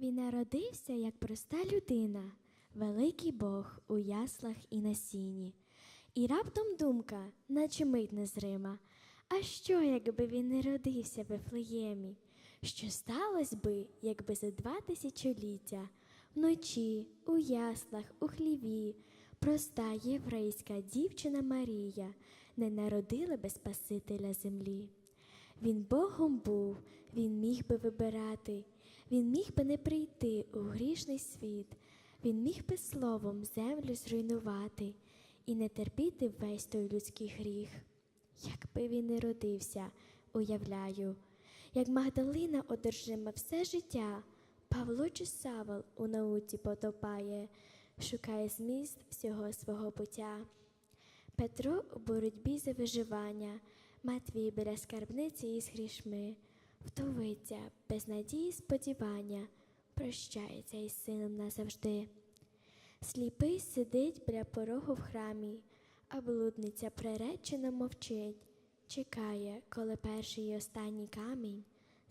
Він народився як проста людина, великий Бог у яслах і на сіні. І раптом думка, наче мить незрима. А що, якби він не родився в Вифлеємі? Що сталося би, якби за два тисячоліття вночі, у яслах, у хліві, проста єврейська дівчина Марія не народила би Спасителя землі? Він Богом був, він міг би вибирати, він міг би не прийти у грішний світ, він міг би словом землю зруйнувати і не терпіти весь той людський гріх. Якби він не родився, уявляю, як Магдалина одержима все життя, Павло чи Савол у науці потопає, шукає зміст всього свого буття. Петро у боротьбі за виживання, Матвій біля скарбниці із грішми, вдовиця без надії сподівання, прощається із сином назавжди. Сліпий сидить біля порогу в храмі, а блудниця приречено мовчить, чекає, коли перший і останній камінь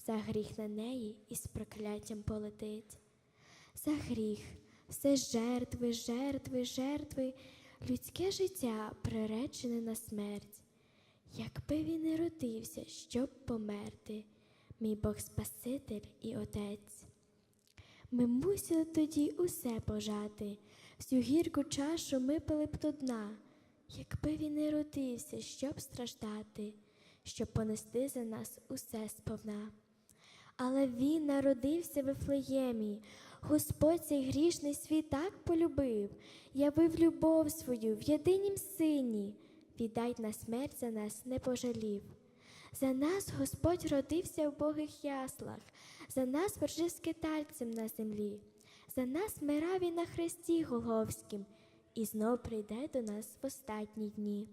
за гріх на неї із прокляттям полетить. За гріх, все жертви, жертви, жертви, людське життя приречене на смерть. Якби він не родився, щоб померти, мій Бог Спаситель і Отець. Ми мусили тоді усе пожати, всю гірку чашу ми пили б до дна, якби він не родився, щоб страждати, щоб понести за нас усе сповна. Але він народився в Ефлеємі, Господь цей грішний світ так полюбив, явив любов свою в єдинім сині, віддай на смерть за нас не пожалів. За нас Господь родився в богих яслах, за нас вершив скитальцем на землі, за нас мирав і на хресті Голговськім, і знов прийде до нас в останні дні.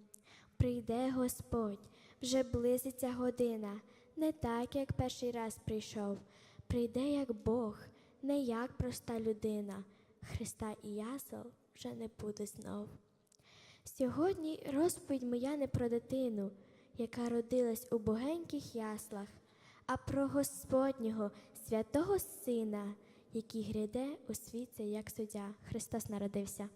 Прийде Господь, вже близиться година, не так, як перший раз прийшов, прийде як Бог, не як проста людина, Христа і ясел вже не буде знов. Сьогодні розповідь моя не про дитину, яка родилась у богеньких яслах, а про Господнього святого Сина, який гряде у світі як суддя. Христос народився.